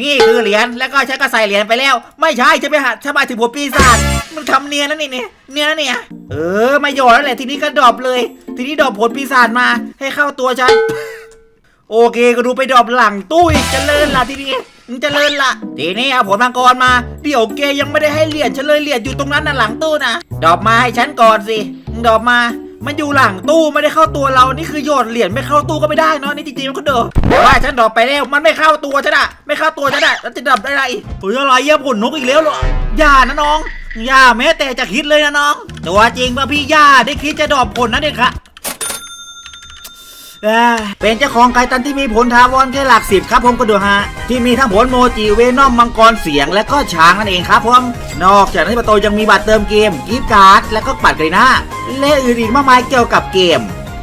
นี่คือเหรียญแล้วก็ฉันก็ใส่เหรียญไปแล้ว ไม่ใช่จะไปหาฉันมาถึงหัวปีศาจมันทำเนียนนั่นนี่เนี่ยเนียนนะเนี่ยเออไม่หยอดแล้วแหละทีนี้ก็ดรอปเลย ทีนี้ดรอปผลปีศาจมาให้เข้าตัวฉันโอเคก็ดูไปดรอปหลังตู้อีกเจริญละทีนี้มึงเจริญละทีนี้เอาผลมังกรมาเดี๋ยวเกยังไม่ได้ให้เหรียญฉันเลยเหรียญอยู่ตรงนั้นน่ะหลังตู้นะดรอปมาให้ฉันก่อนสิมึงดรอปมา มันอยู่หลังตู้ไม่ได้เข้าตัวเรา นี่คือโยนเหรียญไม่เข้าตู้ก็ไม่ได้เนาะนี่จริงๆมันก็เด้อว่าฉันดรอปไปแล้วมันไม่เข้าตัวฉันอะไม่เข้าตัวฉันอะแล้วจะดับได้ไรเฮ้ยอะไรเยี่ยผลนกอีกแล้วเหรออย่านะน้อง อย่าแม้แต่จะคิดเลยนะน้อง ตัวจริงป่ะพี่ย่าได้คิดจะดรอปผลนะเด็กค่ะ เป็นเจ้าของไกตันที่มีผลทาวรแค่หลักสิบครับผมก็ดูฮะ ที่มีทั้งผลโมจิเวนอมมังกรเสียงและก็ช้างนั่นเองครับผม นอกจากนั้นประตูยังมีบัตรเติมเกมกิฟต์การ์ดและก็บัตรกรีนาและอื่นอีกมากมายเกี่ยวกับเกม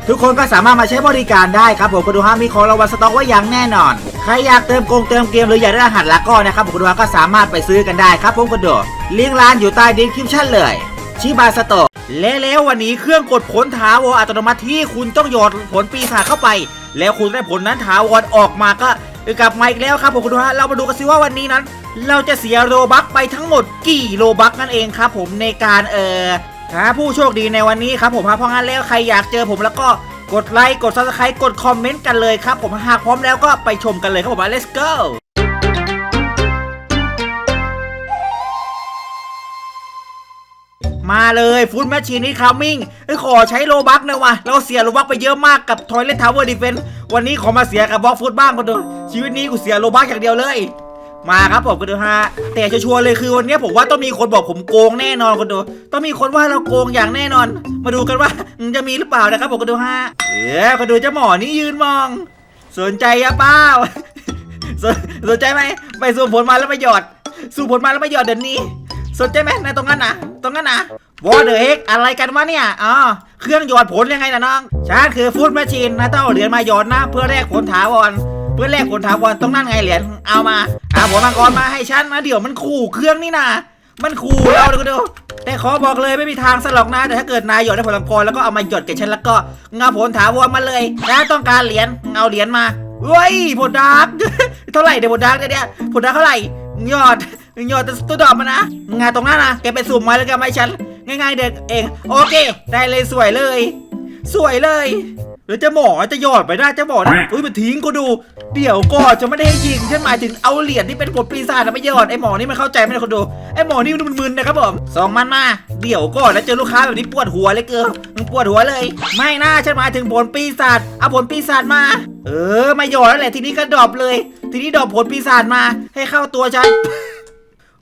ทุกคนก็สามารถมาใช้บริการได้ครับผมก็ดูฮะมีของรางวัลสต็อกไว้อย่างแน่นอน ใครอยากเติมกงเติมเกมหรืออยากได้รหัสละก็นะครับผมก็ดูฮะก็สามารถไปซื้อกันได้ครับผมก็ดูลิงก์ร้านอยู่ใต้ดีคริปชั่นเลยชิบาสโตะ และแล้ววันนี้เครื่องกดผลถาวรอัตโนมัติที่คุณต้องหยอดผลปีศาจเข้าไป แล้วคุณได้ผลนั้นถาวรออกมาก็กลับมาอีกแล้วครับผมคุณดูฮะเรามาดูกันสิว่าวันนี้นั้น เราจะเสียโรบัคไปทั้งหมดกี่โรบัคนั่นเองครับ ผมในการเอ่อหาผู้โชคดีในวันนี้ครับผมเพราะงั้นแล้วใครอยากเจอผมแล้วก็กดไลค์กดซับสไครต์กดคอมเมนต์กันเลยครับผมหากพร้อมแล้วก็ไปชมกันเลยครับผม let's go มาเลยฟูดแมชชีนนี่คัมมิ่งขอใช้โลบักหนะวะเราเสียโลบักไปเยอะมากกับทอยเล t ทาวเวอร์ดิเฟนวันนี้ขอมาเสียกับบล็อกฟูดบ้างก็ดูชีวิตนี้กูเสียโลบักอย่างเดียวเลย มาครับผมก็ดูฮะแต่ชัวร์เลยคือวันนี้ผมว่าต้องมีคนบอกผมโกงแน่นอนคนดูต้องมีคนว่าเราโกงอย่างแน่นอน มาดูกันว่าจะมีหรือเปล่านะครับผมก็ดูฮะเออก็ดูเจ้าหมอนี่ยืนมอง สนใจอะเป้าสนใจไหมไปสุ่มผลมาแล้วไปหยอดสุ่มผลมาแล้วไปหยอดเดี๋ยวนี้ สนใจไหมในตรงนั้นนะตรงนั้นนะวอเดอร์เฮกอะไรกันวะเนี่ยอ๋อเครื่องหยอดผลยังไงนะน้องฉันคือฟูดแมชชีนนะต้องเอาเหรียญมาหยอดนะ เพื่อแลกผลถาวรเพื่อแลกผลถาวรตรงนั้นไงเหรียญเอามาเอาผลมังกรมาให้ฉันนะเดี๋ยวมันขู่เครื่องนี่นะมันขู่เราดูดูแต่ขอบอกเลยไม่มีทางสลอกนะแต่ถ้าเกิดนายหยอดได้ผลมังกรแล้วก็เอามาหยอดแกฉันแล้วก็เงาผลถาวรมาเลยนะต้องการเหรียญเอาเหรียญมาเฮ้ยผลดาร์กเท่าไหร่เดี๋ยวผลดาร์กเนี่ยผลดาร์กเท่าไหร่ยอด ยอดตัวดอกมานะงานตรงนั้นนะแกไปสุ่มมาแล้วแกมาให้ฉันง่ายๆเด็กเอง โอเค ได้เลยสวยเลย สวยเลยหรือจะหมอจะหยอดไปได้จะหมอนะอุ้ยมันทิ้งกูดู เดี๋ยวก่อนจะไม่ได้ยิงฉันหมายถึงเอาเหรียญที่เป็นผลปีศาจนะไม่หยอดไอหมอนี่มันเข้าใจไหมคนดูไอหมอนี่มันมึนๆนะครับผมสองมันมาเดี๋ยวก่อนแล้วเจอลูกค้าแบบนี้ปวดหัวเลยเกินมึงปวดหัวเลย ไม่น่าฉันหมายถึงผลปีศาจเอาผลปีศาจมา เออม่หยอดแล้วแหละทีนี้ก็ดรอปเลย ทีนี้ดรอปผลปีศาจมา ให้เข้าตัวฉัน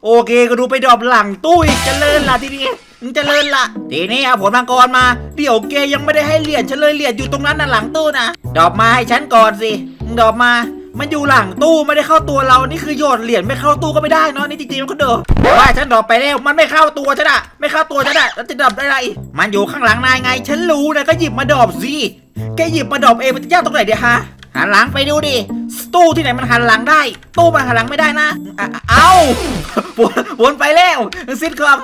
โอเคก็ดูไปดรอปหลังตู้อีกเจริญละทีนี้มึงเจริญละทีนี้เอาผลมังกรมาเดี๋ยวเกยังไม่ได้ให้เหรียญฉันเลยเหรียญอยู่ตรงนั้นน่ะหลังตู้นะดรอปมาให้ฉันก่อนสิมึงดรอปมามันอยู่หลังตู้ไม่ได้เข้าตัวเรา นี่คือโยนเหรียญไม่เข้าตู้ก็ไม่ได้เนาะนี่จริงๆมันก็เด้อแต่ว่าฉันดรอปไปแล้วมันไม่เข้าตัวฉันอะไม่เข้าตัวฉันอะแล้วจะดรอปได้ไร มันอยู่ข้างหลังนายไง ฉันรู้นะก็หยิบมาดรอปสิแกหยิบมาดรอปเองมันจะยากตรงไหนเดี๋ยวฮะ หันหลังไปดูดิตู้ที่ไหนมันหันหลังได้ ตู้มันหันหลังไม่ได้นะ เอาวนวนไปแล้วซิดคอม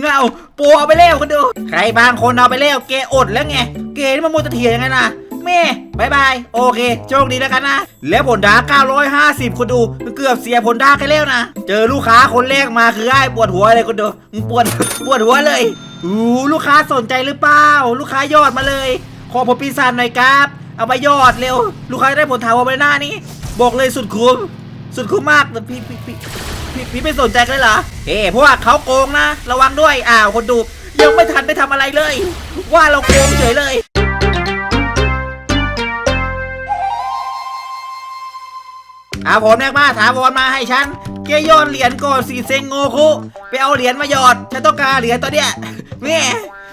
เงาปัวเอาไปแล้วกันดู ใครบางคนเอาไปแล้วเกอดแล้วไง เกนี่มันมูจะเถียงยังไงนะแม่บายบาย โอเค โชคดีแล้วกันนะ แล้วผลดา950 คนดู เกือบเสียผลดากันแล้วนะ เจอลูกค้าคนแรกมาคือไอ้ปวดหัวเลยคนดูปวดปวดหัวเลยอู้ลูกค้าสนใจหรือเปล่า ลูกค้ายอดมาเลย ขอผลปีศาจหน่อยครับ เอาไปยอดเร็ว ลูกค้าได้ผลถาวรไปหน้านี้ บอกเลยสุดคุ้ม สุดคุ้มมากแต่พี่พี่พี่พี่พี่ไม่สนใจกเลยเหรอเฮ้เพราะว่าเขาโกงนะ ระวังด้วย อ้าวคนดู ยังไม่ทันได้ทำอะไรเลย ว่าเราโกงเฉยเลยอาผมแรกมาถาวอนมาให้ฉันเกยอดเหรียญก่อนสีเซงโงคุไปเอาเหรียญมาหยอด ฉันต้องการเหรียญตัวเนี้ยแม่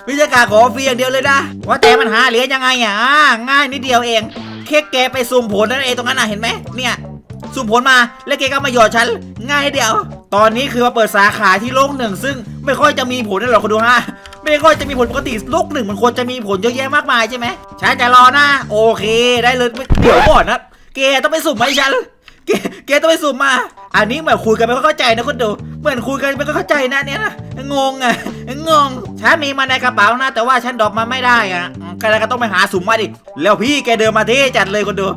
วิชาการขอฟรีอย่างเดียวเลยนะ ว่าแต่มันหาเหรียญยังไงอะอ่าง่ายนิดเดียวเอง แค่แกไปสุ่มผลนั่นเองตรงนั้นน่ะเห็นไหมเนี่ยสุ่มผลมาแล้วแกก็มาหยอดฉันง่ายเดียว ตอนนี้คือมาเปิดสาขาที่โลกหนึ่ง ซึ่งไม่ค่อยจะมีผลนั่นหรอกคุณดูฮะไม่ค่อยจะมีผลปกติโลกหนึ่งมันควรจะมีผลเยอะแยะมากมายใช่ไหมฉันจะรอนะโอเคได้เลยเดี๋ยวก่อนนะแกต้องไปสุ่มให้ฉันเกเกต้องไปสุ่มมา อันนี้เหมือนคุยกันไม่เข้าใจนะคุณดู เหมือนคุยกันไม่เข้าใจนะเนี่ยนะงงอะงง ฉันมีมาในกระเป๋านะ แต่ว่าฉันดรอปมาไม่ได้อะก็เลยก็ต้องไปหาสุ่มมาดิ แล้วพี่แกเดินมาเท่จัดเลยคุณดู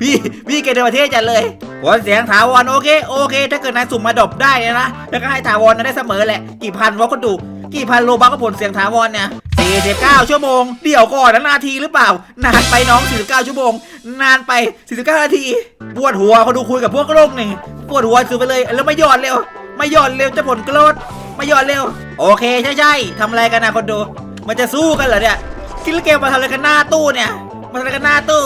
พี่พี่เกเดประเทศจัดเลยผลเสียงถาวรโอเคโอเค ถ้าเกิดนายสุ่มมาดรอปได้นะแล้วก็ให้ถาวรนะได้เสมอแหละกี่พันวะก็ดูกี่พันโลบักก็ผลเสียงถาวรเนี่ย49 ชั่วโมง เดี๋ยวก่อนนะนาทีหรือเปล่า นานไปน้อง 49 ชั่วโมง นานไป 49 นาที ปวดหัวเขาดูคุยกับพวกโรคหนี่งปวดหัวสุดไปเลย แล้วไม่หยอดเร็ว ไม่หยอดเร็วจะผลกรด ไม่หยอดเร็ว โอเคใช่ใช่ทำอะไรกันนะคนดู มันจะสู้กันเหรอเนี่ยคิดเกมมาทำอะไรกันหน้าตู้เนี่ยมาทำอะไรกันหน้าตู้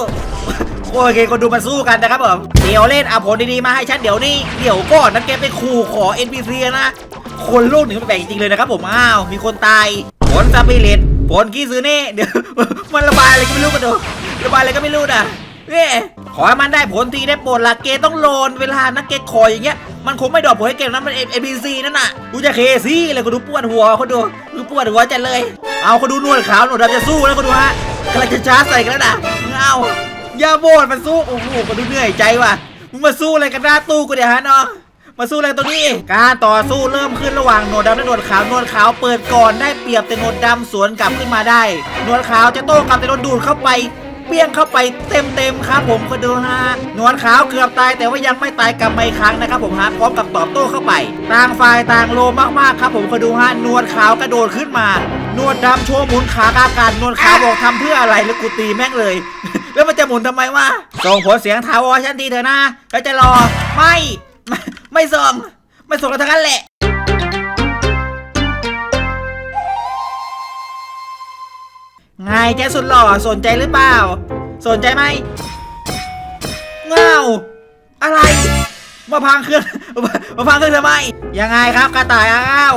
โอเคคนดูมาสู้กันนะครับผมเดี๋ยวเล่นเอาผลดีๆมาให้ฉันเดี๋ยวนี้เดี๋ยวก่อนนั้นแกไปขู่ขอ NPC นะคนโลกหนึ่งมันแปลกจริงเลยนะครับผมอ้าวมีคนตายผลสปิริตผลกีซื้อนี่เดี๋ยวมันระบายอะไรก็ไม่รู้กันดูระบายอะไรก็ไม่รู้นะเนี่ย ขอให้มันได้ผลทีได้โปรดละเกต้องโลนเวลานักเกขอยอย่างเงี้ยมันคงไม่ดรอกผลให้เกมนั้นมัน NPC นั่นน่ะกูจะเคซี่เลยกูดูปวดหัวเขาดูกูปวดหัวจัดเลย เอาเขาดูนวดขาวหนวดำจะสู้แล้วเขาดูฮะกำลังจะชาร์จใส่กันแล้วนะเอาอย่าโบนมันสู้โอ้โหก็ดูเหนื่อยใจว่ะมึงมาสู้อะไรกันหน้าตู้กูเดี๋ยวฮะเน้องมาสู้อะไรตรงนี้ การต่อสู้เริ่มขึ้นระหว่างหนวดดำและหนวดขาวหนวดขาวเปิดก่อนได้เปรียบแต่หนวดดำสวนกลับขึ้นมาได้หนวดขาวจะโต้กลับแต่โดนดูดเข้าไป เปี้ยงเข้าไปเต็มๆครับผมก็ดูฮะหนวดขาวเกือบตายแต่ว่ายังไม่ตายกลับมาอีกครั้งนะครับผมฮะพร้อมกับตอบโต้เข้าไป ต่างฝ่ายต่างโลมากๆครับผมก็ดูฮะหนวดขาวกระโดดขึ้นมาหนวดดำโชว์หมุนขากากาศหนวดขาวบอกทำเพื่ออะไรแล้วกูตีแม่งเลย แล้วมันจะหมุนทำไมวะส่งผลเสียงถาวรฉันทีเถอะนะแล้วจะรอไม่ไม่ไม่ส่งไม่ส่งกันทั้งนั้นแหละ ไงแกสุดหล่อสนใจหรือเปล่า สนใจไหมเงาอะไร มาพังเครื่องมาพังเครื่องทำไมยังไงครับกระต่ายอ้าว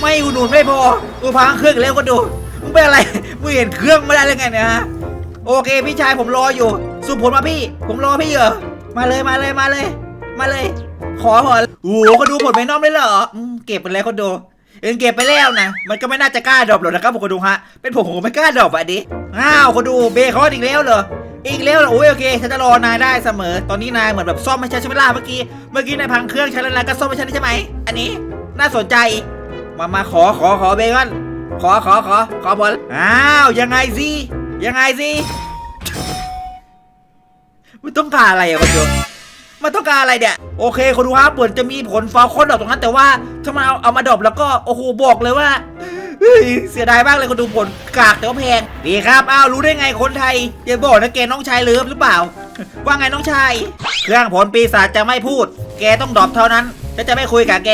ไม่อุดหนุนไม่พอกูพังเครื่องแล้วก็ดูมึงเป็นอะไรมึงเห็นเครื่องไม่ได้เลยไงเนี่ยฮะโอเคพี่ชายผมรออยู่ สุผลมาพี่ ผมรอพี่เหรอมาเลยมาเลยมาเลย มาเลย ขอผลโอ้โหเขาดูผลไม่น้อมเลยเหรอเก็บไปแล้วคนดู เอ็นเก็บไปแล้วนะ มันก็ไม่น่าจะกล้าดรอปหรอกนะครับผมคนดูฮะ เป็นผมผมไม่กล้าดรอปอะดิ อ้าวคนดูเบคอนอีกแล้วเหรอ อีกแล้วเหรอโอ้ยโอเคฉันจะรอนายได้เสมอ ตอนนี้นายเหมือนแบบซ่อมไม่ใช่ใช่ไหมล่ะเมื่อกี้ เมื่อกี้นายพังเครื่องใช้แล้วนายก็ซ่อมไม่ใช่ใช่ไหม อันนี้น่าสนใจ มามาขอขอขอเบคอน ขอขอขอขอบอล อ้าวยังไงสิ ยังไงสิมันต้องการอะไรอะคนดู มันต้องการอะไรเนี่ยโอเคคนดูครับเหมือนจะมีผลฟอลคอนดอกตรงนั้นแต่ว่าถ้ามเอาเอามาดรอปแล้วก็โอ้โหบอกเลยว่าเสียดายมากเลยคนดูผลกากแต่ว่าแพงดีครับอ้าวรู้ได้ไงคนไทยอย่าบอกนะแกน้องชายเลิฟหรือเปล่า ว่าไงน้องชายเครื่องผลปีศาจจะไม่พูด แกต้องดรอปเท่านั้นฉันจะไม่คุยกับแก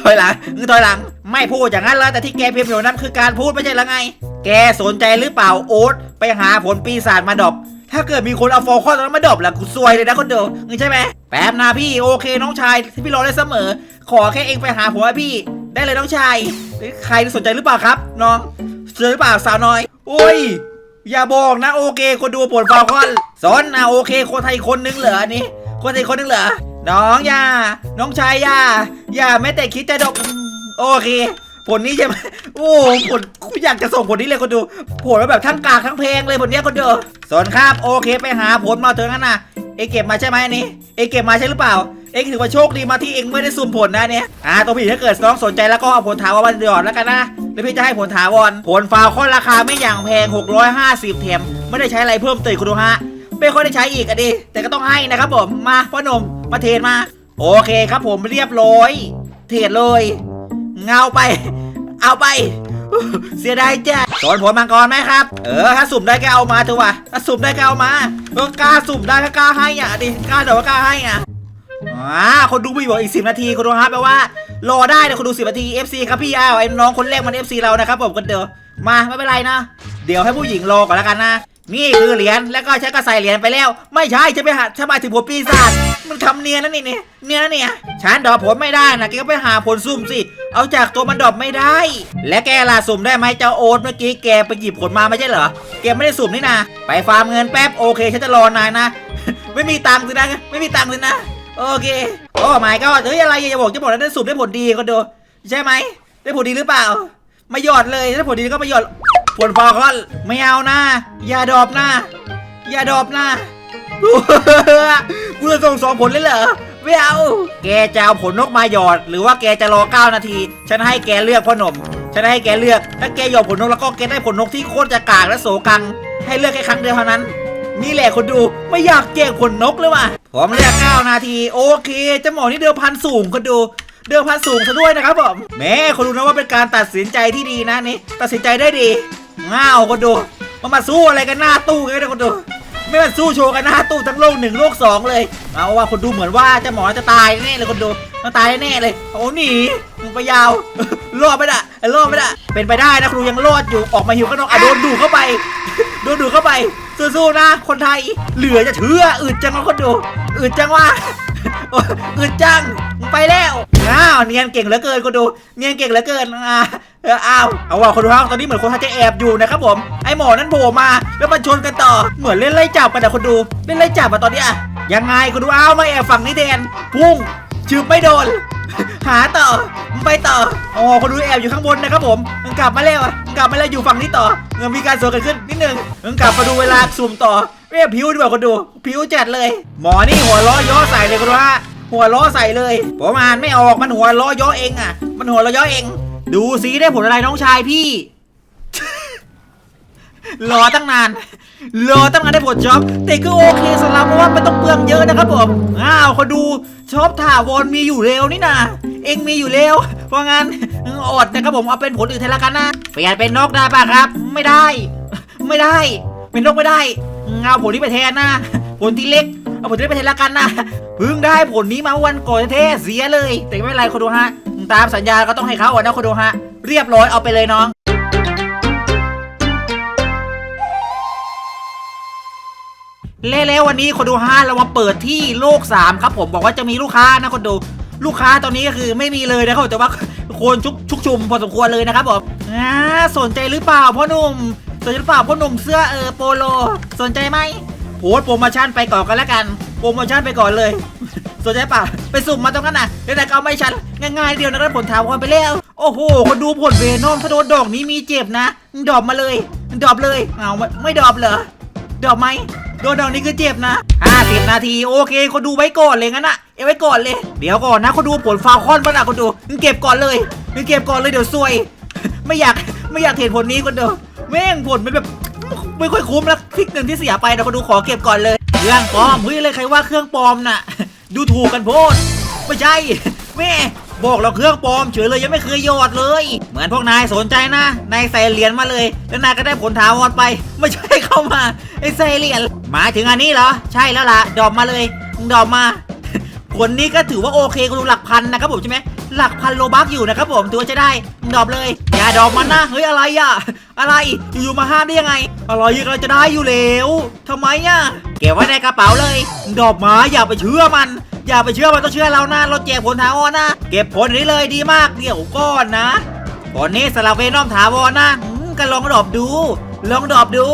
ถอยหลังคือถอยหลัง ไม่พูดอย่างนั้นแล้วแต่ที่แกพิมพ์อยู่นั้นคือการพูดไม่ใช่หรือไง แกสนใจหรือเปล่าโอ๊ตไปหาผลปีศาจมาดรอป ถ้าเกิดมีคนเอาฟอลคอนตรงนั้นมาดรอปล่ะกูซวยเลยนะคนเดียวมึงใช่ไหมแป๊บนะพี่โอเคน้องชายที่พี่รอได้เสมอ ขอแค่เองไปหาผมพี่ ได้เลยน้องชายใครสนใจหรือเปล่าครับน้องสนใจหรือเปล่าสาวน้อยโอ้ยอย่าบอกนะโอเคคนดูผลฟอลคอนสอนนะโอเค คนไทยคนนึงเหรออันนี้คนไทยคนนึงเหรอน้องอย่าน้องชายอย่าอย่าแม้แต่คิดจะดอกโอเค ผลนี้ใช่ไหมโอ้ผลกูอยากจะส่งผลนี้เลยคนดูผลแล้วแบบทั้งกากทั้งเพลงเลยผลเนี้ยคนดูสอนครับโอเคไปหาผลมาเถอะงั้นนะเองเก็บมาใช่ไหมอันนี้เองเก็บมาใช่หรือเปล่าเอ็งถือว่าโชคดีมาที่เอ็งไม่ได้สุ่มผลนะเนี่ย อ่าตัวพี่ถ้าเกิดน้องสนใจแล้วก็เอาผลถาวรมาหยอดแล้วกันนะแล้วพี่จะให้ผลถาวร ผลฟาวคอนราคาไม่อย่างแพง 650แถมไม่ได้ใช้อะไรเพิ่มเติมคุณดูฮะ ไม่ค่อยได้ใช้อีกอะดิ แต่ก็ต้องให้นะครับผม มาพ่อหนุ่มมาเทรดมา โอเคครับผมเรียบร้อย เทรดเลย เงาไป เอาไป เสียดายจ้ะสอนผลมังกรไหมครับ เออ ถ้าสุ่มได้ก็เอามาเถอะวะถ้าสุ่มได้ก็เอามาก็กล้าสุ่มได้ก็กล้าให้อะดิกล้าเดี๋ยวก็กล้าให้อะอ่าคนดูไม่บอกอีกสิบนาทีคนดูครับแปลว่า รอได้นะคนดูสิบนาที FC ครับพี่อ้าวไอ้น้องคนแรกมัน FC เรานะครับผมคนเดียวมาไม่เป็นไรนะ เดี๋ยวให้ผู้หญิงรอก่อนแล้วกันนะ นี่คือเหรียญแล้วก็ฉันก็ใส่เหรียญไปแล้ว ไม่ใช่ฉันไปหาฉันหมายถึงผลปีศาจมันทำเนียนนั่นนี่เนี่ยเนียนนะเนี่ยฉันดรอปผลไม่ได้นะแกก็ไปหาผลซุ่มสิ เอาจากตัวมันดอปไม่ได้ และแกล่ะสุ่มได้ไหมเจ้าโอ๊ตเมื่อกี้แกไปหยิบผลมาไม่ใช่เหรอแกไม่ได้สุ่มนี่นะไปฟาร์มเงินแป๊บโอเคฉันจะรอนายนะ ไม่มีตังค์สินะไม่มีตังค์สินะโอเคโอ้ไม่ก็เฮ้ยอะไรอย่าบอกจะบอกแล้วได้สูบได้ผลดีก็ดูใช่ไหมได้ผลดีหรือเปล่า ไม่หยอดเลยได้ผลดีก็ไม่หยอด ผลฟอคอนไม่เอานะอย่าดรอปนะอย่าดรอปนะกูจะส่งสองผลเลยเหรอไม่เอา แกจะเอาผลนกมาหยอด หรือว่าแกจะรอ9นาที ฉันให้แกเลือกพ่อหนุ่มฉันให้แกเลือก ถ้าแกหยอดผลนกแล้วก็แกได้ผลนกที่โคตรจะกากและโสกัง ให้เลือกแค่ครั้งเดียวเท่านั้น นี่แหละคนดูไม่อยากแกล้งคนนกเลยว่ะผมเรียกเก้านาที โอเคจะหมอนี่เดิมพันสูงคนดูเดิมพันสูงซะด้วยนะครับผมแม่คนดูนะว่าเป็นการตัดสินใจที่ดีนะนี่ตัดสินใจได้ดี ง้าวคนดูมามาสู้อะไรกันหน้าตู้กันนะคนดูไม่มาสู้โชว์กันหน้าตู้ทั้งโลกหนึ่งโลกสองเลยเอาว่าคนดูเหมือนว่าเจะหมอจะตายแน่เลยคนดูต้องตายแน่เลยโอ้หนีมึงไปยาวรอดไม่ได้รอดไม่ได้เป็นไปได้นะครูยังรอดอยู่ออกมาหิวข้างนอกอะโดนดูเข้าไปโดนดูเข้าไปสู้ๆนะคนไทยเหลือจะเชื่ออึดจังวะคนดูอึดจังวะโอึดจังไปแล้วอ้าวเนียนเก่งเหลือเกินคนดูเนียนเก่งเหลือเกินอ่าเอออ้าวเอาว่าคนดูครับตอนนี้เหมือนคนไทยจะแอบอยู่นะครับผมไอหมอนั้นโผล่มาแล้วมันชนกันต่อเหมือนเล่นไล่จับกันนะคนดูเล่นไล่จับมาตอนนี้อะยังไงคนดูอ้าวมาแอบฝั่งนี้แดนพุ่ง ชืบไม่โดน หาต่อมึงไปต่ออ๋อคนดูแอบอยู่ข้างบนนะครับผมมึงกลับมาแล้วอะมึงกลับมาแล้วอยู่ฝั่งนี้ต่อเงินมีการสวนกันขึ้นนิดนึงมึงกลับมาดูเวลาสุ่มต่อเรียผิวดีกว่าคนดู ผิวจัดเลย หมอนี่หัวล้อย่อใส่เลยคนดูฮะหัวล้อใส่เลยผมอ่านไม่ออกมันหัวล้อย่อเองอะ มันหัวล้อย่อเอง ดูสิได้ผลอะไรน้องชายพี่ รอตั้งนาน รอตั้งนานได้ผลช็อปแต่ก็โอเคสำหรับเพราะว่าไม่ต้องเปลืองเยอะนะครับผมอ้าวคนดูช็อปถาวรมีอยู่เร็วนี่นะเองมีอยู่เร็ว เพราะงั้นอดนะครับผมเอาเป็นผลอื่นแทนละกันนะเปลี่ยนเป็นนกได้ป่ะครับ ไม่ได้ ไม่ได้ เป็นนกไม่ได้เอาผลนี้ไปแทนนะผลที่เล็กเอาผลที่ไปแทนละกันนะเพิ่งได้ผลนี้มาวันก่อนแท้เสียเลย แต่ไม่เป็นไรคนดูฮะตามสัญญาก็ต้องให้เขาอะนะคนดูฮะเรียบร้อยเอาไปเลยน้อง เล่แล้ววันนี้คนดูห้าเรามาเปิดที่โลก3ครับผมบอกว่าจะมีลูกค้านะคนดูลูกค้าตอนนี้ก็คือไม่มีเลยนะครับแต่ว่าคนชุกชุกชุมพอสมควรเลยนะครับผมอ่าสนใจหรือเปล่าพ่อหนุ่มสนใจหรือเปล่าพ่อหนุ่มเสื้อเออโปโล สนใจไหมโพสโปรโมชั่นไปก่อนกันแล้วกันโปรโมชั่นไปก่อนเลย สนใจเปล่าไปสุ่มมาตรงนั้นน่ะเดี๋ยวแต่ก็เอาไม่ชันง่ายๆเดียวนะครับผลถามคนไปแล้วโอ้โหคนดูผลเวนอมถ้าโดนดอกนี้มีเจ็บนะดอปมาเลยดอปเลยเอาไม่ไม่ดอปเหรอ เดอกไหมโดนดอกนี้คือเจ็บนะ50นาทีโอเคคนดูไว้ก่อนเลยงั้นนะเอาไว้ก่อนเลย เดี๋ยวก่อนนะคนดูผลฟาวคอนป่ะนะคนดูมึงเก็บก่อนเลยมึงเก็บก่อนเลยเดี๋ยวซวย ไม่อยากไม่อยากเห็นผลนี้คนดูแม่งผลมันแบบไม่ค่อยคุ้มแล้วทิกหนึ่งที่เสียไปนะคนดูขอเก็บก่อนเลยเครื่องปลอมเฮ้ยอะไรใครว่าเครื่องปลอมน่ะ ดูถูกกันโพดไม่ใช่แม่บอกเราเครื่องปลอมเฉยเลยยังไม่เคยหยอดเลย เหมือนพวกนายสนใจนะนายใส่เหรียญมาเลย แล้วนายก็ได้ผลถาวรไป ไม่ใช่เข้ามา ไอ้ใส่เหรียญมาถึงอันนี้เหรอ ใช่แล้วล่ะดรอปมาเลยดรอปมา ผลนี้ก็ถือว่าโอเคคุณดูหลักพันนะครับผมใช่ไหมหลักพันโลบักอยู่นะครับผมถือว่าจะได้ดรอปเลย อย่าดรอปมันนะเฮ้ยอะไรอะอะไรอยู่ๆมาห้ามได้ยังไงอะไรยังไงจะได้อยู่แล้วทำไมอะเก็บไว้ในกระเป๋าเลยดรอปมาอย่าไปเชื่อมัน อย่าไปเชื่อมันต้องเชื่อเรานะเราแจกผลถาวรนะเก็บผลนี้เลยดีมากเดี๋ยวก่อนนะผลนี้สลับเวนอมถาวรนะก็ลองดรอปดู ลองดรอปดู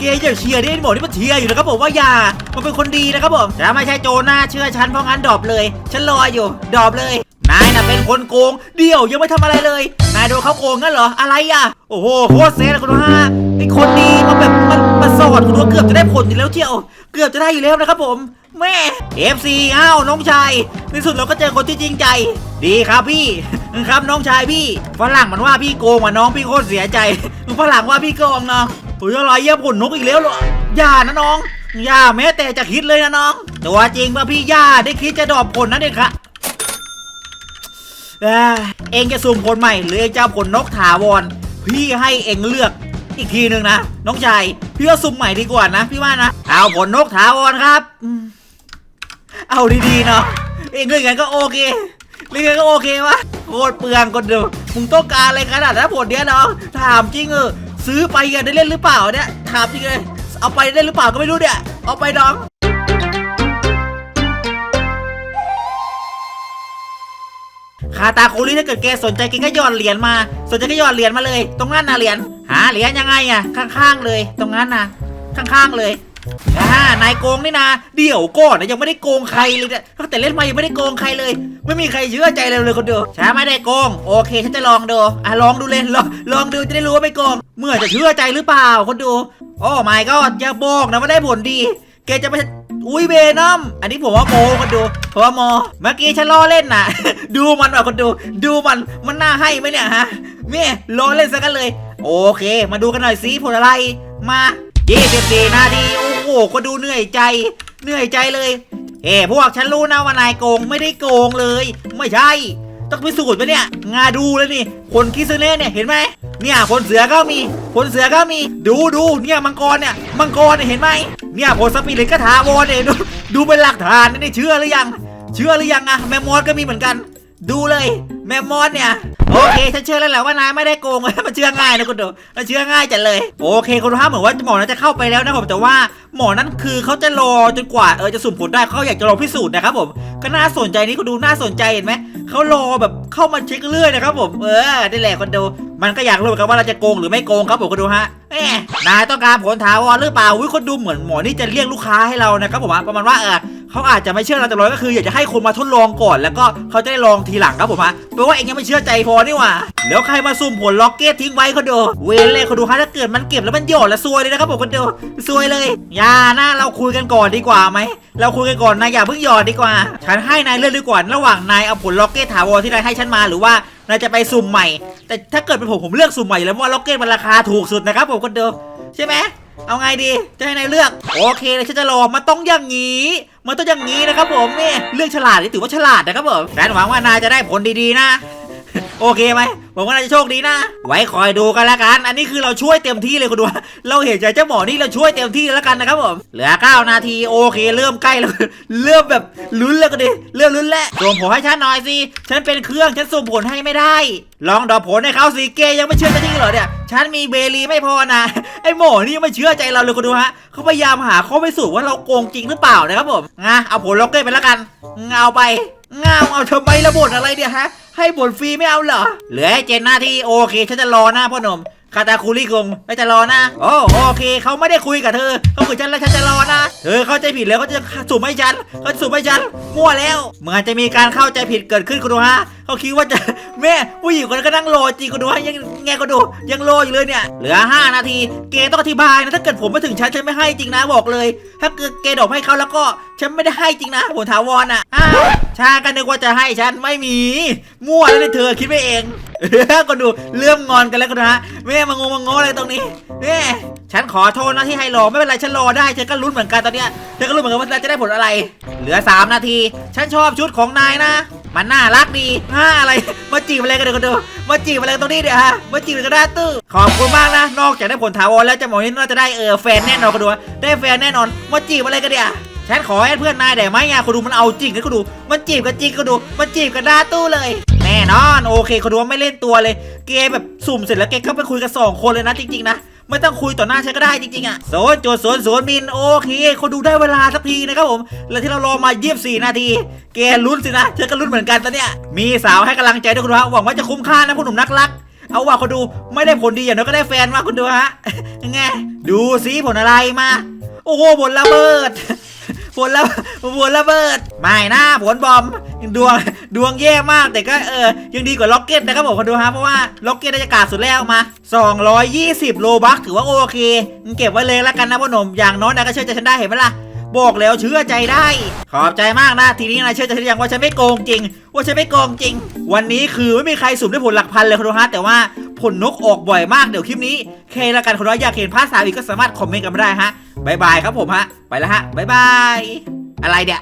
เกย์อย่าเชียร์ดิหมดนี่มันเชียร์อยู่นะครับผมว่าอย่า มันเป็นคนดีนะครับผมแต่ไม่ใช่โจรนะเชื่อฉันเพราะงั้นดรอปเลย ฉันรออยู่ดรอปเลย นายน่ะเป็นคนโกง เดี๋ยวยังไม่ทำอะไรเลย นายโดนเขาโกงงั้นเหรอ อะไรอะ โอ้โหโคตรเซนคุณฮะไอ้คนดีมันแบบมันมันสอดคุณว่าเกือบจะได้ผลอยู่แล้วเชียว เกือบจะได้อยู่แล้วนะครับผม แม่ FC อ้าวน้องชายในสุดเราก็เจอคนที่จริงใจ ดีครับพี่ ครับน้องชายพี่ ฝรั่งมันว่าพี่โกงอะน้องพี่โคตรเสียใจ ฝรั่งว่าพี่โกงเน้อง โอ้ยอะไรเยี่ยผลนกอีกแล้วเหรออย่านะน้องอย่าแม้แต่จะคิดเลยนะน้อง ตัวจริงป่ะพี่ย่าได้คิดจะดรอปผลนะเด็กค่ะเอ้ยเองจะสุ่มผลใหม่ หรือเองจะผลนกถาวร พี่ให้เองเลือกอีกทีหนึ่งนะน้องชายพี่ว่าสุ่มใหม่ดีกว่านะ พี่ว่านะเอาผลนกถาวรครับเอาดีๆเนาะเองเลือกกันก็โอเคเลือกกันก็โอเควะโคตรเปลืองคนเดียวมึงต้องการอะไรขนาดนั้นผลเนี้ยเนาะถามจริงเออ ซื้อไปกันได้เล่นหรือเปล่าเนี่ยถามจริงเลยเอาไปได้หรือเปล่าก็ไม่รู้เนี่ย เอาไปน้องคาตาโคลีถ้าเกิดแกสนใจแกก็หยอนเหรียญมา สนใจก็หยอนเหรียญมาเลย ตรงนั้นนะเหรียญหาเหรียญยังไงอะข้างๆเลย ตรงนั้นนะข้างๆเลย อ่านายโกงนี่นะเดี๋ยวก่อนนะยังไม่ได้โกงใครเลยเนี่ยตั้งแต่เล่นมายังไม่ได้โกงใครเลย ไม่มีใครเชื่อใจเลยเลยคนเดียวฉันไม่ได้โกง โอเคฉันจะลองดูอะลองดูเลยลองลองดูจะได้รู้ว่าไม่โกง เมื่อจะเชื่อใจหรือเปล่าคนดู โอ้ไม่ก็อย่าบอกนะว่าได้ผลดีแกจะไปอุ้ยเวนอมอันนี้ผมว่าโมคนดูผมว่าโมเมื่อกี้ฉันล้อเล่นน่ะ ดูมันว่ะคนดู ดูมันมันน่าให้ไหมเนี่ยฮะแม่ล้อเล่นซะกันเลย โอเค มาดูกันหน่อยสิผลอะไรมา 24 นาที โอ้โห ก็ดูเหนื่อยใจ เหนื่อยใจเลยเอ้พวกฉันรู้นะว่านายโกงไม่ได้โกงเลย ไม่ใช่ ต้องพิสูจน์ปะเนี่ย งาดูแล้วนี่ คนคิสเน่เนี่ยเห็นไหม เนี่ยผลเสือก็มีผลเสือก็มี ดูดูเนี่ยมังกรเนี่ย มังกรเนี่ยเห็นไหม เนี่ยผลสปิริตก็ถาวรเนี่ยดูดูเป็นหลักฐานนะนี่เชื่อหรือยัง เชื่อหรือยังอะแมมมอสก็มีเหมือนกัน ดูเลย แมมมอสเนี่ย โอเคฉันเชื่อแล้วแหละว่านายไม่ได้โกงมันเชื่อง่ายนะคุณดูมันเชื่อง่ายจัดเลย โอเคคุณภาพเหมือนว่าหมอจะเข้าไปแล้วนะครับแต่ว่า หมอนั้นคือเขาจะรอจนกว่าเออจะสุ่มผลได้เขาอยากจะลองพิสูจน์นะครับผมก็น่าสนใจนี่คุณดูน่าสนใจเห็นไหมเขารอแบบเข้ามาเช็คเรื่อยนะครับผมเออนี่แหละคนดูมันก็อยากรู้เหมือนกันว่าเราจะโกงหรือไม่โกงครับผมคุณดูฮะแหมนายต้องการผลถาวรหรือเปล่าวิคนดูเหมือนหมอนี่จะเรียกลูกค้าให้เรานะครับผมประมาณว่าเออเขาอาจจะไม่เชื่อเราแต่ร้อยก็คืออยากจะให้คนมาทดลองก่อน แล้วก็เขาจะได้ลองทีหลังครับผมฮะแปลว่าเองยังไม่เชื่อใจพอนี่หว่าแล้วใครมาซุ่มผลล็อกเก็ตทิ้งไว้เขาดูเวรเลยเขาดูฮะถ้าเกิดมันเก็บแล้วมันหยอดแล้วซวยเลยนะครับผมคนดูซวยเลยอย่านะเราคุยกันก่อนดีกว่าไหม เราคุยกันก่อนนายอย่าเพิ่งหยอดดีกว่า ฉันให้นายเลือกดีกว่าระหว่างนายเอาผลล็อกเก็ตถาวรที่นายให้ฉันมาหรือว่านายจะไปสุ่มใหม่ แต่ถ้าเกิดเป็นผมผมเลือกสุ่มใหม่อยู่แล้วเพราะว่าล็อกเก็ตมันราคาถูกสุดนะครับผมคนเดูใช่ไหมเอาไงดี จะให้นายเลือก โอเคเลยฉันจะรอมันต้องอย่างนี้ มันต้องอย่างนี้นะครับผมเนี่ยเลือกฉลาดนี่ถือว่าฉลาดนะครับผมฉันหวังว่านายจะได้ผลดีๆนะ โอเคไหมผมว่านาจะโชคดีนะ ไว้คอยดูกันละกัน อันนี้คือเราช่วยเต็มที่เลยคุณดูเราเห็นใจเจ้าหมอนี่เราช่วยเต็มที่แล้วกันนะครับผม เหลือ 9 นาทีโอเค เริ่มใกล้แล้ว เริ่มแบบลุ้นแล้วก็ดิเริ่มลุ้นแล้วส่งผลให้ฉันหน่อยสิ ฉันเป็นเครื่องฉันส่งผลให้ไม่ได้ ลองดอกผลให้เขาสิเกยังไม่เชื่อใจจริงเหรอเนี่ย ฉันมีเบลีไม่พอนะ ไอหมอนี่ยังไม่เชื่อใจเราเลยคุณดูฮะเขาพยายามหาข้อพิสูจน์ว่าเราโกงจริงหรือเปล่านะครับผมงะเอาผลล็อกเก็ตไปแล้วกันเงเอาไป งาเอาทำไมระบดอะไรเนี่ยฮะ ให้ผลฟรีไม่เอาเหรอ เหลือให้เจนหน้าที่โอเคฉันจะรอหน้าพ่อหนุ่มคาตาคุริกงไม่จะรอนะโอ้โอเคเขาไม่ได้คุยกับเธอเขาคุยฉันแล้วฉันจะรอนะเธอเข้าใจผิดแล้วเขาจะสุ่มให้ฉันเขาสุ่มให้ฉันมั่วแล้วเหมือนจะมีการเข้าใจผิดเกิดขึ้นคุณดูฮะ เขาคิดว่าจะแม่ผู้หญิงคนนั้นก็นั่งรอจริงคุณดูฮะยังแงก็ดูยังรออยู่เลยเนี่ย เหลือ 5 นาที เกต้องอธิบายนะถ้าเกิดผมไม่ถึงฉันฉันไม่ให้จริงนะบอกเลย ถ้าเกิดเกดอกให้เขาแล้วก็ฉันไม่ได้ให้จริงนะผลถาวรอะอ้าวชากันนึกว่าจะให้ฉันไม่มี มั่วแล้วเนี่ยเธอคิดไปเองก็ดูเริ่มงอนกันแล้วก็นะฮะแม่มางงมางงอะไรตรงนี้แม่ ฉันขอโทษนะที่ให้รอไม่เป็นไรฉันรอได้ฉันก็ลุ้นเหมือนกันตอนเนี้ยฉันก็ลุ้นเหมือนกันว่าจะได้ผลอะไร เหลือ 3 นาที ฉันชอบชุดของนายนะ มันน่ารักดีฮ่าอะไรมาจีบอะไรกันเดี๋ยวกันดูมาจีบอะไรตรงนี้เดี๋ยวฮะมาจีบกันได้ตื้อขอบคุณมากนะ นอกจากได้ผลถาวรแล้วจะหมอนี่น่าจะได้เออแฟนแน่นอนกันดูได้แฟนแน่นอนมาจีบอะไรกันเดี๋ยวฉันขอให้เพื่อนนายได้ไหมอะคุณดูมันเอาจริงนะคุณดู มันจีบกันจริงคุณดู มันจีบกันได้ตู้เลย แน่นอน โอเคคุณดูว่าไม่เล่นตัวเลย เกมแบบสุ่มเสร็จแล้วเกมก็ไปคุยกันสองคนเลยนะจริงๆนะ ไม่ต้องคุยต่อหน้าฉันก็ได้จริงๆอะโซนโจทย์โซนโซนมินโอเคคนดูได้เวลาสักทีนะครับผม แล้วที่เรารอมา24นาทีเกลุ้นสินะฉันก็ลุ้นเหมือนกันตอนเนี้ยมีสาวให้กำลังใจด้วยคุณดูฮะหวังว่าจะคุ้มค่านะพวกหนุ่มนักรักเอาว่าคนดูไม่ได้ผลดีอย่างน้อยก็ได้แฟนมาคุณดูฮะไงดูซิผลอะไรมา โอ้โหผลระเบิดผลระผลระเบิดไม่นะผลบอม ดวงดวงแย่มากแต่ก็เออยังดีกว่าล็อกเก็ตนะครับผมคนดูฮะเพราะว่าล็อกเก็ตได้จะกาดสุดแล้วมา 220 โลบัคถือว่าโอเคเก็บไว้เลยแล้วกันนะพ่อหนุ่มอย่างน้อยนะก็เชื่อใจฉันได้เห็นไหมล่ะบอกแล้วเชื่อใจได้ ขอบใจมากนะ ทีนี้นายเชื่อใจฉันยังว่าฉันไม่โกงจริง ว่าฉันไม่โกงจริง วันนี้คือไม่มีใครสุ่มได้ผลหลักพันเลยคุณดูฮะแต่ว่าผลนกออกบ่อยมากเดี๋ยวคลิปนี้เคละกันคุณดูอยากเห็นภาพสามอีกก็สามารถคอมเมนต์กันมาได้ฮะบายบายครับผมฮะไปแล้วฮะบายบายอะไรเนี่ย